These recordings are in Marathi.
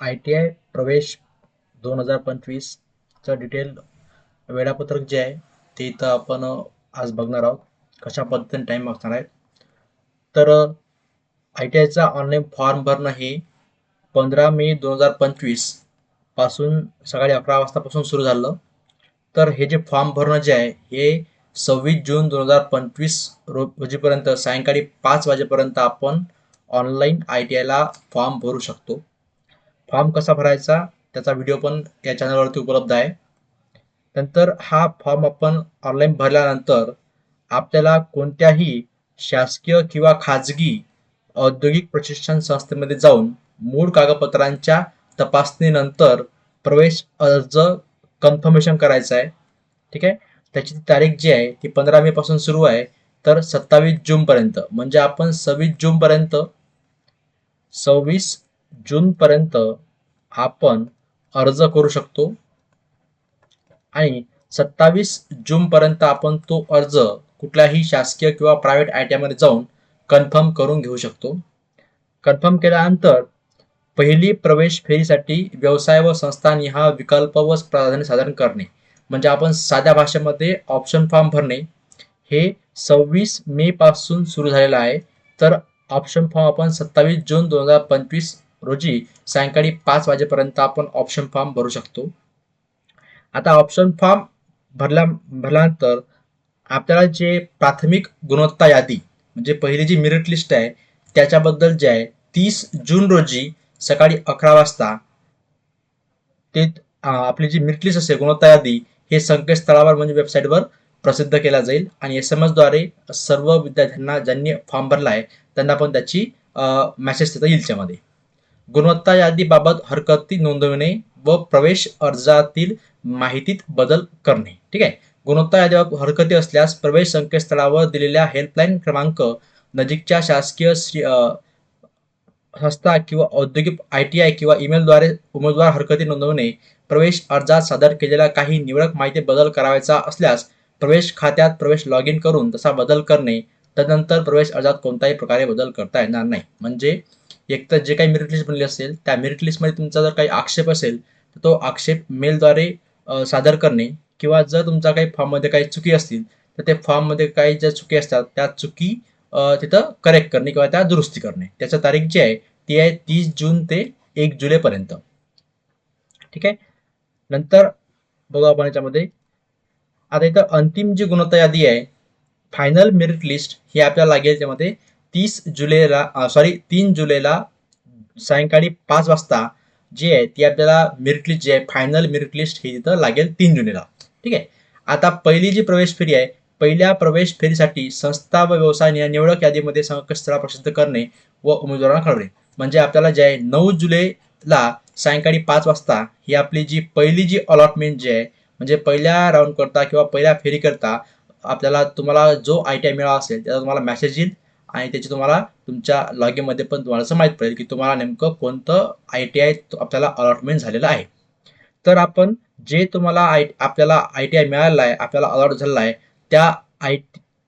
आय टी आय प्रवेश दोन हजार पंचवीसचं डिटेल वेळापत्रक जे आहे ते इथं आपण आज बघणार आहोत. कशा पद्धतीने टाईम असणार आहे. तर आय टी आयचा ऑनलाईन फॉर्म भरणं हे पंधरा मे दोन हजार पंचवीसपासून सकाळी अकरा वाजतापासून सुरू झालं. तर हे जे फॉर्म भरणं जे आहे हे सव्वीस जून दोन हजार पंचवीस रोजीपर्यंत सायंकाळी पाच वाजेपर्यंत आपण ऑनलाईन आय टी आयला फॉर्म भरू शकतो. फॉर्म कसा भरायचा त्याचा व्हिडिओ पण या चॅनलवरती उपलब्ध आहे. नंतर हा फॉर्म आपण ऑनलाईन भरल्यानंतर आपल्याला कोणत्याही शासकीय किंवा खाजगी औद्योगिक प्रशिक्षण संस्थेमध्ये जाऊन मूळ कागदपत्रांच्या तपासणीनंतर प्रवेश अर्ज कन्फर्मेशन करायचा आहे. ठीक आहे? त्याची तारीख जी आहे ती पंधरा मे पासून सुरू आहे. तर सत्तावीस जून पर्यंत म्हणजे आपण सव्वीस जून पर्यंत सव्वीस जून पर्यंत आपण अर्ज करू शकतो. आणि सत्तावीस जूनपर्यंत आपण तो अर्ज कुठल्याही शासकीय किंवा प्रायव्हेट आय टी आयमध्ये जाऊन कन्फर्म करून घेऊ शकतो. कन्फर्म केल्यानंतर पहिली प्रवेश फेरीसाठी व्यवसाय व संस्थांनी हा विकल्प व प्राधान्य साधन करणे म्हणजे आपण साध्या भाषेमध्ये ऑप्शन फॉर्म भरणे हे सव्वीस मे पासून सुरू झालेलं आहे. तर ऑप्शन फॉर्म आपण सत्तावीस जून दोन हजार पंचवीस रोजी सायंकाळी पाच वाजेपर्यंत आपण ऑप्शन फॉर्म भरू शकतो. आता ऑप्शन फॉर्म भरल्या भरल्यानंतर आपल्याला जे प्राथमिक गुणवत्ता यादी म्हणजे पहिली जी मेरिट लिस्ट आहे त्याच्याबद्दल जे आहे तीस जून रोजी सकाळी अकरा वाजता ते आपली जी मेरिट लिस्ट असते गुणवत्ता यादी हे संकेतस्थळावर म्हणजे वेबसाईटवर प्रसिद्ध केला जाईल. आणि एस एम एसद्वारे सर्व विद्यार्थ्यांना ज्यांनी फॉर्म भरला आहे त्यांना पण त्याची मेसेज देता येईल त्यामध्ये गुणवत्ता यादीबाबत हरकती नोंदवणे व प्रवेश अर्जातील माहितीत बदल करणे. ठीक आहे? गुणवत्ता यादीबाबत हरकती असल्यास प्रवेश संकेतस्थळावर दिलेल्या हेल्पलाईन क्रमांक नजीकच्या शासकीय श्री संस्था किंवा औद्योगिक आय टी आय किंवा ईमेलद्वारे उमेदवार हरकती नोंदवणे प्रवेश अर्जात सादर केलेल्या काही निवडक माहिती बदल करायचा असल्यास प्रवेश खात्यात प्रवेश लॉग इन करून तसा बदल करणे तदनंतर प्रवेश अर्जात कोणत्याही प्रकारे बदल करता येणार नाही. म्हणजे एक तर जे काही मेरिट लिस्ट बनली असेल त्या मेरिट लिस्टमध्ये तुमचा जर काही आक्षेप असेल तर तो आक्षेप मेलद्वारे सादर करणे किंवा जर तुमचा काही फॉर्ममध्ये काही चुकी असतील तर ते फॉर्ममध्ये काही ज्या चुकी असतात त्या चुकी तिथं करेक्ट करणे किंवा त्या दुरुस्ती करणे. त्याचा तारीख जी आहे ती आहे तीस जून ते एक जुलैपर्यंत. ठीक आहे? नंतर बघू आपण याच्यामध्ये. आता इथं अंतिम जी गुणवत्ता यादी आहे फायनल मेरिट लिस्ट ही आपल्याला लागेल त्यामध्ये तीस जुलैला सॉरी तीन जुलैला सायंकाळी पाच वाजता जी आहे ती आपल्याला मेरिट लिस्ट जी आहे फायनल मेरिट लिस्ट ही तिथं लागेल तीन जुलैला. ठीक आहे? आता पहिली जी प्रवेश फेरी आहे पहिल्या प्रवेश फेरीसाठी संस्था व व्यवसाय या निवडक यादीमध्ये संकेतस्थळा प्रसिद्ध करणे व उमेदवारांना कळवणे म्हणजे आपल्याला जे आहे नऊ जुलैला सायंकाळी पाच वाजता ही आपली जी पहिली जी अलॉटमेंट जी आहे म्हणजे पहिल्या राऊंड करता किंवा पहिल्या फेरी करता आपल्याला तुम्हाला जो आय टी आय मिळाला असेल त्याचा तुम्हाला मेसेज येईल. आणि त्याची तुम्हाला तुमच्या लॉग पण तुम्हाला असं माहीत पडेल की तुम्हाला नेमकं कोणतं आय टी आय आपल्याला अलॉटमेंट झालेलं आहे. तर आपण जे तुम्हाला आय आपल्याला आय टी आय मिळालेला आहे आपल्याला अलॉट झालेला आहे त्या आय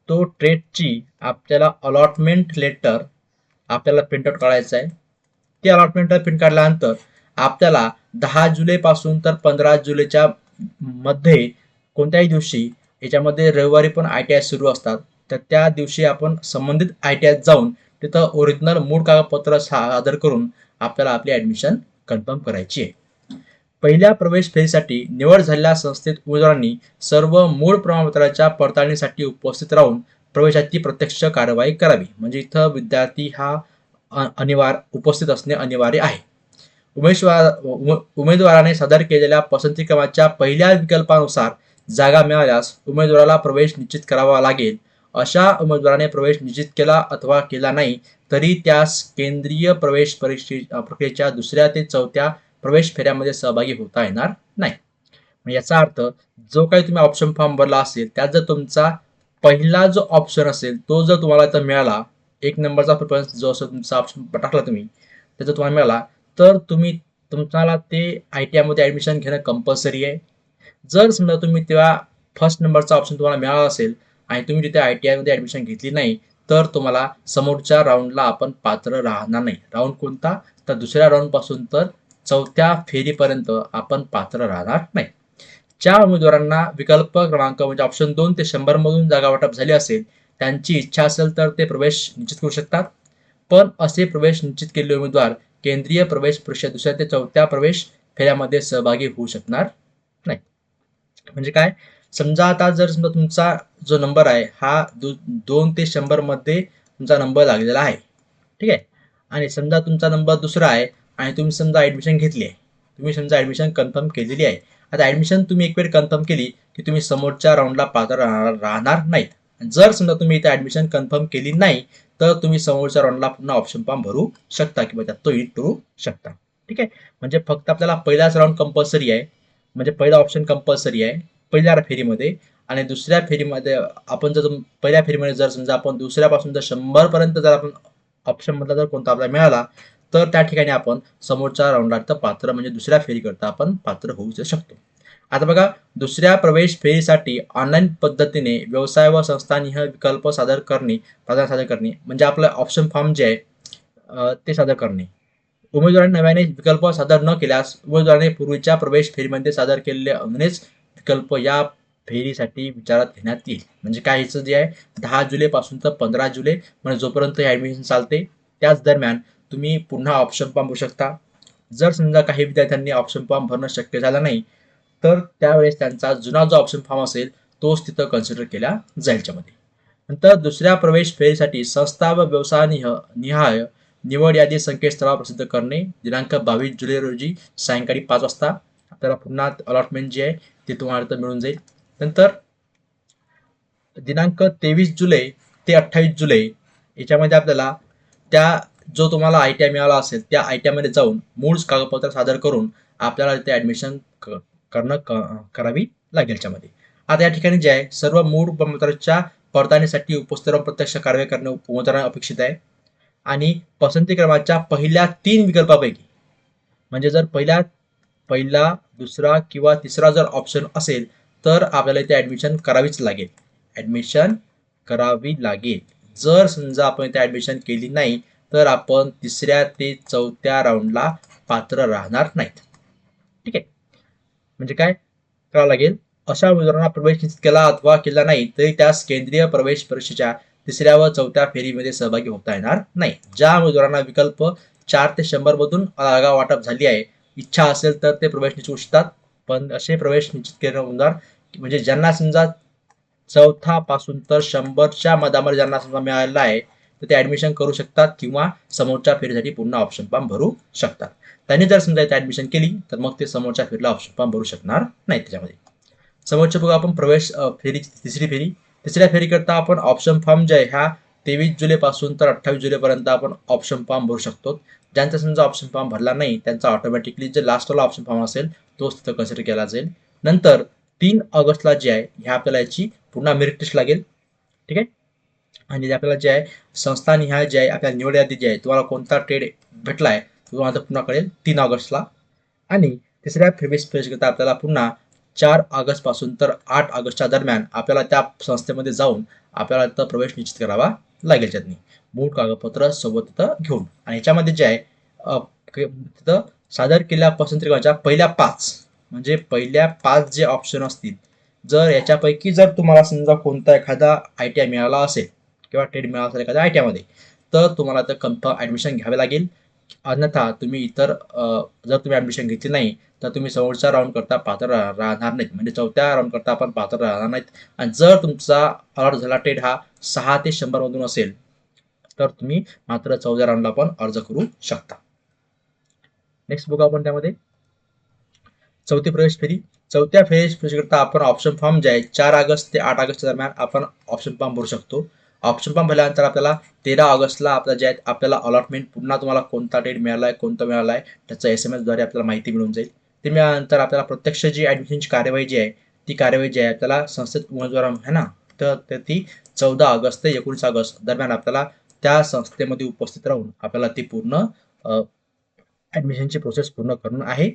तो ट्रेडची आपल्याला अलॉटमेंट लेटर आपल्याला प्रिंटआउट काढायचं आहे. ते अलॉटमेंट प्रिंट काढल्यानंतर आपल्याला दहा जुलैपासून तर पंधरा जुलैच्या मध्ये कोणत्याही दिवशी याच्यामध्ये रविवारी पण आय टी आय सुरू असतात. तर त्या दिवशी आपण संबंधित आय टी आयत जाऊन तिथं ओरिजिनल मूळ कागदपत्र सादर करून आपल्याला आपली ॲडमिशन कन्फर्म करायची आहे. पहिल्या प्रवेश फेरीसाठी निवड झालेल्या संस्थेत उमेदवारांनी सर्व मूळ प्रमाणपत्राच्या पडताळणीसाठी उपस्थित राहून प्रवेशाची प्रत्यक्ष कारवाई करावी. म्हणजे इथं विद्यार्थी हा अ- अनिवार्य उपस्थित असणे अनिवार्य आहे. उमेदवार उमेदवाराने सादर केलेल्या पसंती क्रमाच्या पहिल्या विकल्पानुसार जागा मिळाल्यास उमेदवाराला प्रवेश निश्चित करावा लागेल. अशा उमेदवाराने प्रवेश निश्चित केला अथवा केला नाही तरी त्यास केंद्रीय प्रवेश परीक्षे प्रक्रियेच्या दुसऱ्या ते चौथ्या प्रवेश फेऱ्यामध्ये सहभागी होता येणार नाही. याचा अर्थ जो काही तुम्ही ऑप्शन फॉर्म भरला असेल त्यात जर तुमचा पहिला जो ऑप्शन असेल तो जर तुम्हाला इथं मिळाला एक नंबरचा प्रिफरन्स जो असेल तुमचा ऑप्शन टाकला तुम्ही त्याचा तुम्हाला मिळाला तर तुम्ही तुम्हाला ते आय टी आयमध्ये ॲडमिशन घेणं कंपल्सरी आहे. जर समजा तुम्ही तेव्हा फर्स्ट नंबरचा ऑप्शन तुम्हाला मिळाला असेल आणि तुम्ही तिथे आय टी आयमध्ये ॲडमिशन घेतली नाही तर तुम्हाला समोरच्या राऊंडला आपण पात्र राहणार नाही. राऊंड कोणता? तर दुसऱ्या राऊंडपासून तर चौथ्या फेरीपर्यंत आपण पात्र राहणार नाही. ज्या उमेदवारांना विकल्प क्रमांक म्हणजे ऑप्शन दोन ते शंभर मधून जागा वाटप झाली असेल त्यांची इच्छा असेल तर ते प्रवेश निश्चित करू शकतात. पण असे प्रवेश निश्चित केलेले उमेदवार केंद्रीय प्रवेश परीक्षा दुसऱ्या ते चौथ्या प्रवेश फेऱ्यामध्ये सहभागी होऊ शकणार नाही. म्हणजे काय? समजा आता जर समजा तुमचा जो नंबर आहे हा दो, दोन ते शंभरमध्ये तुमचा नंबर लागलेला आहे. ठीक आहे? आणि समजा तुमचा नंबर दुसरा आहे आणि तुम्ही समजा ऍडमिशन घेतली आहे. तुम्ही समजा ऍडमिशन कन्फर्म केलेली आहे. आता ऍडमिशन तुम्ही एक वेळ कन्फर्म केली की तुम्ही समोरच्या राऊंडला पात्र राहणार राहणार नाहीत. जर समजा तुम्ही इथे ऍडमिशन कन्फर्म केली नाही तर तुम्ही समोरच्या राऊंडला पुन्हा ऑप्शन फॉर्म भरू शकता किंवा त्यात तो एडिट करू शकता. ठीक आहे? म्हणजे फक्त आपल्याला पहिलाच राऊंड कंपल्सरी आहे. म्हणजे पहिला ऑप्शन कंपल्सरी आहे. पहिल्या फेरीमध्ये आणि दुसऱ्या फेरीमध्ये आपण जर पहिल्या फेरीमध्ये जर समजा आपण दुसऱ्यापासून जर शंभर पर्यंत जर आपण ऑप्शन मधला जर कोणता आपल्याला मिळाला तर त्या ठिकाणी आपण समोरच्या राऊंडात पात्र म्हणजे दुसऱ्या फेरीकरता आपण पात्र होऊ शकतो. आता बघा दुसऱ्या प्रवेश फेरीसाठी ऑनलाईन पद्धतीने व्यवसाय व संस्थानिह विकल्प सादर करणे प्रदान सादर करणे म्हणजे आपलं ऑप्शन फॉर्म जे आहे ते सादर करणे. उमेदवारांनी नव्याने विकल्प सादर न केल्यास उमेदवाराने पूर्वीच्या प्रवेश फेरीमध्ये सादर केलेले अनेच विकल्प या फेरीसाठी विचारात घेण्यात येईल. म्हणजे काय ह्याचं जे आहे दहा जुलैपासून तर पंधरा जुलै म्हणजे जोपर्यंत ॲडमिशन चालते त्याच दरम्यान तुम्ही पुन्हा ऑप्शन फॉर्म भरू शकता. जर समजा काही विद्यार्थ्यांनी ऑप्शन फॉर्म भरणं शक्य झालं नाही तर त्यावेळेस त्यांचा जुना जो ऑप्शन फॉर्म असेल तोच तिथं कन्सिडर केला जाईल त्यामध्ये नंतर दुसऱ्या प्रवेश फेरीसाठी संस्था व व्यवसाय निह निहाय निवड यादी संकेतस्थळावर प्रसिद्ध करणे दिनांक बावीस जुलै रोजी सायंकाळी पाच वाजता. आपल्याला पुन्हा अलॉटमेंट जे आहे ते तुम्हाला तर मिळून जाईल. नंतर दिनांक तेवीस जुलै ते अठ्ठावीस जुलै याच्यामध्ये आपल्याला त्या जो तुम्हाला आय टी आय मिळाला असेल त्या आय टी आयमध्ये जाऊन मूळ कागदपत्र सादर करून आपल्याला ते ॲडमिशन करणं क- करावी लागेल याच्यामध्ये. आता या ठिकाणी जे आहे सर्व मूळ प्रमाणपत्राच्या पडताळणीसाठी उपस्थित प्रत्यक्ष कारवाई करणे उमेदवारांना अपेक्षित आहे. आणि पसंती क्रमाच्या पहिल्या तीन विकल्पापैकी म्हणजे जर पहिल्या पहिला दुसरा किंवा तिसरा जर ऑप्शन असेल तर आपल्याला इथे ॲडमिशन करावीच लागेल. ॲडमिशन करावी लागेल. जर समजा आपण इथे ॲडमिशन केली नाही तर आपण तिसऱ्या ते चौथ्या राऊंडला पात्र राहणार नाहीत. ठीक आहे? म्हणजे काय? करावं लागेल. अशा उमेदवारांना प्रवेश निश्चित केला अथवा केला नाही तरी त्यास केंद्रीय प्रवेश परीक्षेच्या तिसऱ्या व चौथ्या फेरीमध्ये सहभागी होता येणार नाही. ज्या उमेदवारांना विकल्प चार ते शंभर मधून जागा वाटप झाली आहे इच्छा असेल तर ते प्रवेश निश्चित शकतात पण असे प्रवेश निश्चित केले उमेदवार म्हणजे ज्यांना समजा चौथा पासून तर शंभरच्या मधामध्ये ज्यांना समजा मिळालेला आहे तर ते ऍडमिशन करू शकतात किंवा समोरच्या फेरीसाठी पुन्हा ऑप्शन फॉर्म भरू शकतात. त्यांनी जर समजा इथे ऍडमिशन केली तर मग ते समोरच्या फेरीला ऑप्शन फॉर्म भरू शकणार नाही त्याच्यामध्ये. समोरच्या बघू आपण प्रवेश फेरीची फेरी तिसरी फेरी. तिसऱ्या फेरीकरता आपण ऑप्शन फॉर्म जे आहे ह्या तेवीस जुलैपासून तर अठ्ठावीस जुलैपर्यंत आपण ऑप्शन फॉर्म भरू शकतो. ज्यांचा समजा ऑप्शन फॉर्म भरला नाही त्यांचा ऑटोमॅटिकली जे लास्टवाला ऑप्शन फॉर्म असेल तोच तिथं कन्सिडर केला जाईल. नंतर तीन ऑगस्टला जे आहे ह्या आपल्याला याची पुन्हा मेरिट लिस्ट लागेल. ठीक आहे? आणि जे आपल्याला जे आहे संस्थान ह्या जे आहे आपल्याला निवड यादी जी आहे तुम्हाला कोणता ट्रेड भेटला आहे तुम्हाला पुन्हा कळेल तीन ऑगस्टला. आणि तिसऱ्या प्रवेश करता आपल्याला पुन्हा चार ऑगस्टपासून तर आठ ऑगस्टच्या दरम्यान आपल्याला त्या संस्थेमध्ये जाऊन आपल्याला तर प्रवेश निश्चित करावा लागेल त्यातनी मूळ कागदपत्र सोबत तिथं घेऊन. आणि याच्यामध्ये जे आहे तिथं सादर केलेल्या पसंतीक्रमाच्या पहिल्या पाच म्हणजे पहिल्या पाच जे ऑप्शन असतील जर याच्यापैकी जर तुम्हाला समजा कोणता एखादा आय टी आय मिळाला असेल किंवा ट्रेड मिळाला असेल एखाद्या आय टी आयमध्ये तर तुम्हाला तर कन्फर्म ॲडमिशन घ्यावे लागेल. अन्यथा तुम्ही इतर जर तुम्ही ॲडमिशन घेतली नाही तर तुम्ही समोरच्या राऊंड करता पात्र रा- राहणार नाहीत. म्हणजे चौथ्या राऊंड करता आपण पात्र राहणार नाहीत. आणि जर तुमचा अलॉट झाला ट्रेड हा सहा ते शंभरमधून असेल तर तुम्ही मात्र चौदा राऊंडला पण अर्ज करू शकता. नेक्स्ट बघू आपण त्यामध्ये. चौथी प्रवेश फेरी. चौथ्या फेरी फेरीकरता आपण ऑप्शन फॉर्म जे आहे चार ऑगस्ट ते आठ ऑगस्ट दरम्यान आपण ऑप्शन फॉर्म भरू शकतो. ऑप्शन फॉर्म भरल्यानंतर आपल्याला तेरा ऑगस्टला आपला जे आहे आपल्याला अलॉटमेंट पुन्हा तुम्हाला कोणता डेट मिळाला आहे कोणता मिळाला आहे त्याचा एस एम एसद्वारे आपल्याला माहिती मिळून जाईल. ते मिळाल्यानंतर आपल्याला प्रत्यक्ष जी ॲडमिशनची कार्यवाही जी आहे ती कार्यवाही जी आहे आपल्याला संस्थेत उमेदवार आहे ना? तर ती चौदा ऑगस्ट ते एकोणीस ऑगस्ट दरम्यान आपल्याला त्या संस्थेमध्ये उपस्थित राहून आपल्याला ती पूर्ण ॲडमिशनची प्रोसेस पूर्ण करणं आहे.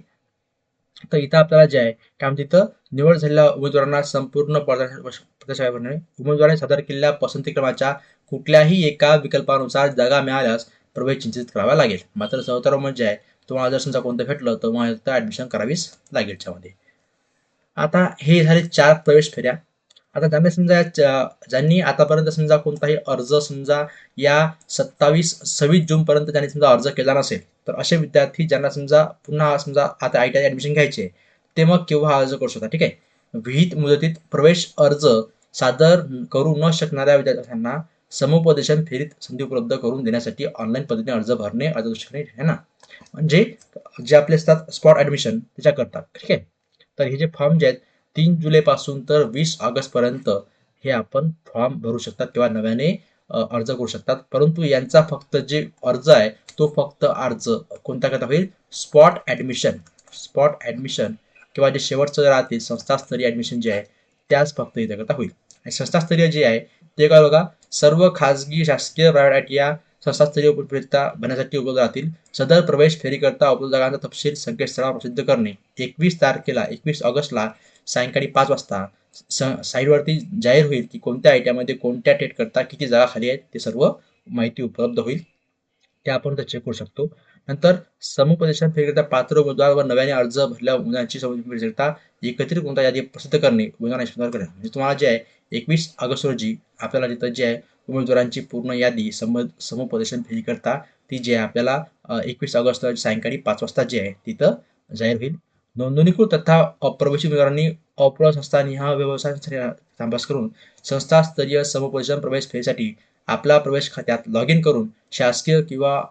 तर इथं आपल्याला जे आहे काय म्हणते इथं निवड झालेल्या उमेदवारांना संपूर्ण प्रदेश उमेदवारांनी सादर केलेल्या पसंती क्रमाच्या कुठल्याही एका विकल्पानुसार जागा मिळाल्यास प्रवेश चिंतित करावा लागेल. मात्र चौथा म्हणजे आहे तुम्हाला जर समजा कोणतं भेटलं तर मग तर ॲडमिशन करावीच लागेल त्यामध्ये आता हे झाले चार प्रवेश फेऱ्या. आता त्यामुळे समजा ज्यांनी आतापर्यंत समजा कोणताही अर्ज समजा या सत्तावीस सव्वीस जून पर्यंत त्यांनी समजा अर्ज केला नसेल तर असे विद्यार्थी ज्यांना समजा पुन्हा समजा आता आय टी आय ऍडमिशन घ्यायचे ते मग केव्हा अर्ज करू शकतात ठीक आहे? विहित मुदतीत प्रवेश अर्ज सादर करू न शकणाऱ्या विद्यार्थ्यांना समुपदेशन फेरीत संधी उपलब्ध करून देण्यासाठी ऑनलाईन पद्धतीने अर्ज भरणे आवश्यक आहे ना? म्हणजे जे आपले असतात स्पॉट ऍडमिशन त्याच्याकरता ठीक आहे? तर हे जे फॉर्म जे आहेत तीन जुलैपासून तर वीस ऑगस्टपर्यंत हे आपण फॉर्म भरू शकतात किंवा नव्याने अर्ज करू शकतात. परंतु यांचा फक्त जे अर्ज आहे तो फक्त अर्ज कोणत्या करता होईल? Spot admission. स्पॉट ॲडमिशन किंवा जे शेवटचं राहतील संस्थास्तरीय ॲडमिशन जे आहे त्याच फक्त इथे करता होईल. आणि संस्थास्तरीय जे आहे ते काय बघा सर्व खाजगी शासकीय प्रायव्हेट आय टी या संस्थास्तरीय उपयुक्तता बनण्यासाठी उपलब्ध राहतील. सदर प्रवेश फेरीकरता उपलब्ध जागांचा तपशील संकेतस्थळावर प्रसिद्ध करणे. एकवीस तारखेला एकवीस ऑगस्टला सायंकाळी पाच वाजता स साईडवरती जाहीर होईल की कोणत्या आयट्यामध्ये कोणत्या टेट करता किती जागा खाली आहेत ते सर्व माहिती उपलब्ध होईल. ते आपण तर चेक करू शकतो. नंतर समुपदेशन फेरीकरता पात्र उमेदवार व नव्याने अर्ज भरल्या उमेदवारांची समुपदेशकता एकत्रित कोणता यादी प्रसिद्ध करणे उमेदवारांची करणे. म्हणजे तुम्हाला जे आहे एकवीस ऑगस्ट रोजी आपल्याला तिथं जे आहे उमेदवारांची पूर्ण यादी सम समुपदेशन फेरीकरता ती जी आहे आपल्याला एकवीस ऑगस्ट सायंकाळी पाच वाजता जी आहे तिथं जाहीर होईल. नोंदणीकृत तथा अप्रवेशित उमेदवारांनी अप्र संस्थांनी हा व्यवसाय अभ्यास करून संस्थास्तरीय समुपदेशन प्रवेश फेरीसाठी आपला प्रवेश खात्यात लॉग इन करून शासकीय किंवा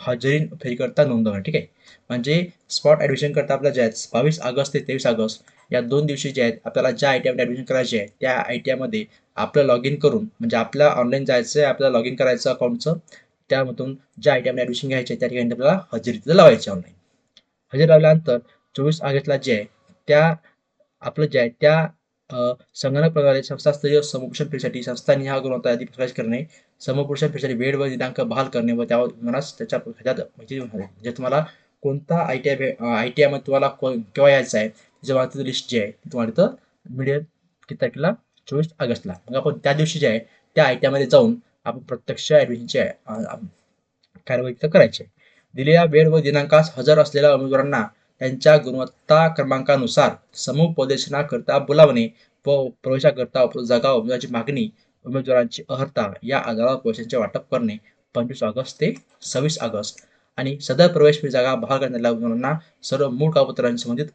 हजेरी फेरीकरता नोंदवणं ठीक आहे म्हणजे स्पॉट ॲडमिशन करता आपल्या जे आहेत बावीस ऑगस्ट ते तेवीस ऑगस्ट या दोन दिवशी जे आहेत आपल्याला ज्या आय टी आयमध्ये ॲडमिशन करायचे आहे त्या आय टी आयमध्ये आपलं लॉग इन करून म्हणजे आपल्या ऑनलाईन जायचं आहे आपल्याला लॉग इन करायचं अकाउंटचं त्यामधून ज्या आय टी आयमध्ये ॲडमिशन घ्यायचे आहे त्या ठिकाणी आपल्याला हजेरी तिथं लावायची ऑनलाईन हजेरी लावल्यानंतर चोवीस ऑगस्टला जे आहे त्या आपलं जे आहे त्या संगणक प्रकारे संस्थास्तरीय समुपदेशन फेरीसाठी संस्था निहा गुणवत्ता यादी प्रकाश करणे समुपदेशन फेरीसाठी वेळ व दिनांक बहाल करणे व त्यावर तुम्हाला त्याच्या खात्यात माहिती देऊन ठेवणे. म्हणजे तुम्हाला कोणता I T I I T आयमध्ये तुम्हाला केव्हा यायचं आहे त्याच्या तिथं लिस्ट जी आहे ती तुम्हाला तिथं मिळेल किती तारखेला चोवीस ऑगस्टला मग आपण त्या दिवशी जे आहे त्या आय टी आयमध्ये जाऊन आपण प्रत्यक्ष ॲडमिशनची कारवाई तिथं करायची आहे. दिलेल्या वेळ व दिनांकास हजर असलेल्या उमेदवारांना त्यांच्या गुणवत्ता क्रमांकानुसार समुपदेशनाकरता बोलावणे व प्रवेशाकरता उपलब्ध जागा उमेदवाराची मागणी उमेदवारांची अर्हता या आधारावर प्रवेशांचे वाटप करणे पंचवीस ऑगस्ट ते सव्वीस ऑगस्ट. आणि सदर प्रवेश फी जागा बहाल करण्याला उमेदवारांना सर्व मूळ कागदपत्रांशी संबंधित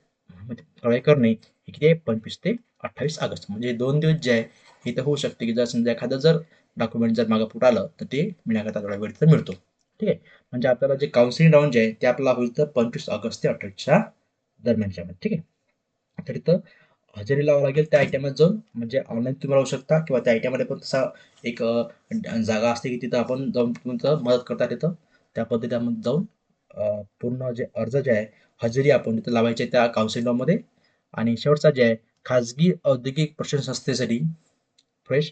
कारवाई करणे हे किती आहे? पंचवीस ते अठ्ठावीस ऑगस्ट. म्हणजे दोन दिवस जे आहे हे तर होऊ शकते की जर समजा एखादं जर डॉक्युमेंट जर मागं पुढे आलं तर ते मिळण्याकरता थोडा वेळ तर मिळतो. ठीक आहे म्हणजे आपल्याला जे काउन्सिलिंग राऊंड जे आहे ते आपला होईल तर पंचवीस ऑगस्ट ते अठराच्या दरम्यानच्या मध्ये. ठीक आहे? तर इथं हजेरी लावावं लागेल त्या आयटममध्ये जाऊन. म्हणजे ऑनलाईन तुम्ही राहू शकता किंवा त्या आयटममध्ये पण तसा एक जागा असते की तिथं आपण जाऊन तुमचं मदत करता तिथं त्या पद्धतीमध्ये जाऊन पूर्ण जे अर्ज जे आहे हजेरी आपण तिथं लावायचे त्या काउन्सिलिंगमध्ये आणि शेवटचा जे आहे खाजगी औद्योगिक प्रशिक्षण संस्थेसाठी फ्रेश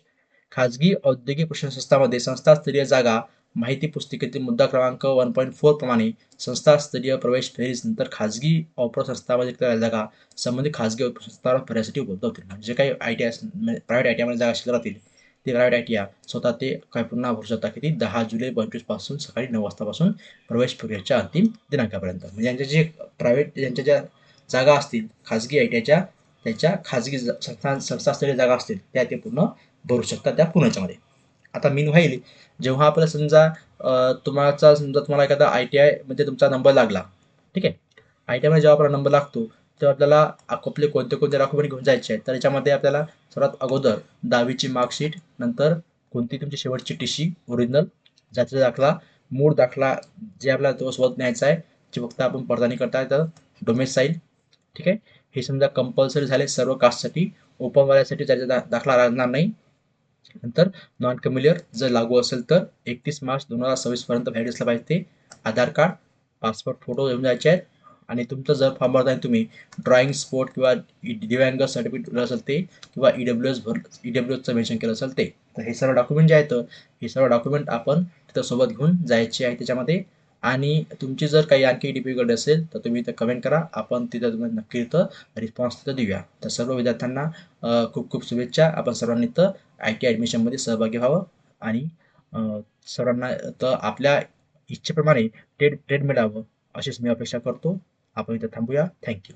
खाजगी औद्योगिक प्रशिक्षण संस्थामध्ये संस्थास्तरीय जागा माहिती पुस्तिकेतील मुद्दा क्रमांक वन पॉईंट फोर प्रमाणे संस्थास्तरीय प्रवेश फेरीज नंतर खाजगी ऑपर संस्थामध्ये रिक्त जागा संबंधित खाजगी ऑपर संस्थांवर भरण्यासाठी उपलब्ध होतील. म्हणजे जे काही I T I private I T आयमध्ये जागा शिल्लक राहतील ते प्रायव्हेट आय टी आय स्वतः ते काय पुन्हा भरू शकता किती दहा जुलै पंचवीसपासून सकाळी नऊ वाजतापासून प्रवेश प्रक्रियेच्या अंतिम दिनांकापर्यंत. म्हणजे यांच्या जे प्रायव्हेट यांच्या ज्या जागा असतील खाजगी आय टी आयच्या त्याच्या खाजगी ज- संस्था संस्थास्तरीय जागा असतील त्या ते पूर्ण भरू शकतात त्या पुण्याच्यामध्ये. आता मी व्हाईल जेव्हा आपल्याला समजा अ, तुम्हाला समजा तुम्हाला एखादा आय टी आयमध्ये तुमचा नंबर लागला ठीक आहे? आय टी आयमध्ये जेव्हा आपला नंबर लागतो तेव्हा आपल्याला आपले कोणते कोणते डॉक्युमेंट घेऊन जायचे आहेत? तर याच्यामध्ये आपल्याला सर्वात अगोदर दहावीची मार्कशीट नंतर कोणती तुमची शेवटची टी सी ओरिजिनल ज्याचा दाखला मूळ दाखला जे आपल्याला तो सोबत न्यायचा आहे जे फक्त आपण पडताळणी करता येतं डोमेसाईल ठीक आहे? हे समजा कंपल्सरी झाले सर्व कास्टसाठी ओपनवाल्यासाठी त्याचा दा दाखला लागणार नाही. नंतर नॉन कम्युलियर जर लागू असेल तर एकतीस मार्च दोन हजार सव्वीस पर्यंत व्हॅलिड असलं पाहिजे ते. आधार कार्ड पासपोर्ट फोटो घेऊन जायचे आहेत. आणि तुमचं जर फॉर्म भरताना तुम्ही ड्रॉइंग स्पोर्ट किंवा दिव्यांग सर्टिफिकेट असेल ते किंवा ई डब्ल्यू एस भर ई डब्ल्यू एसचं मेन्शन केलं असेल ते. तर हे सर्व डॉक्युमेंट जे आहेत हे सर्व डॉक्युमेंट आपण तिथं सोबत घेऊन जायचे आहे त्याच्यामध्ये. आणि तुमची जर काही आणखी डिफिकल्ट असेल तर तुम्ही इथं कमेंट करा. आपण तिथं तुम्ही नक्की इथं रिस्पॉन्स तिथं देऊया. तर सर्व विद्यार्थ्यांना खूप खूप शुभेच्छा. आपण सर्वांनी इथं आय टी ॲडमिशनमध्ये सहभागी व्हावं आणि सर्वांना तर आपल्या इच्छेप्रमाणे ट्रेड ट्रेड मिळावं अशीच मी अपेक्षा करतो. आपण इथं थांबूया. थँक्यू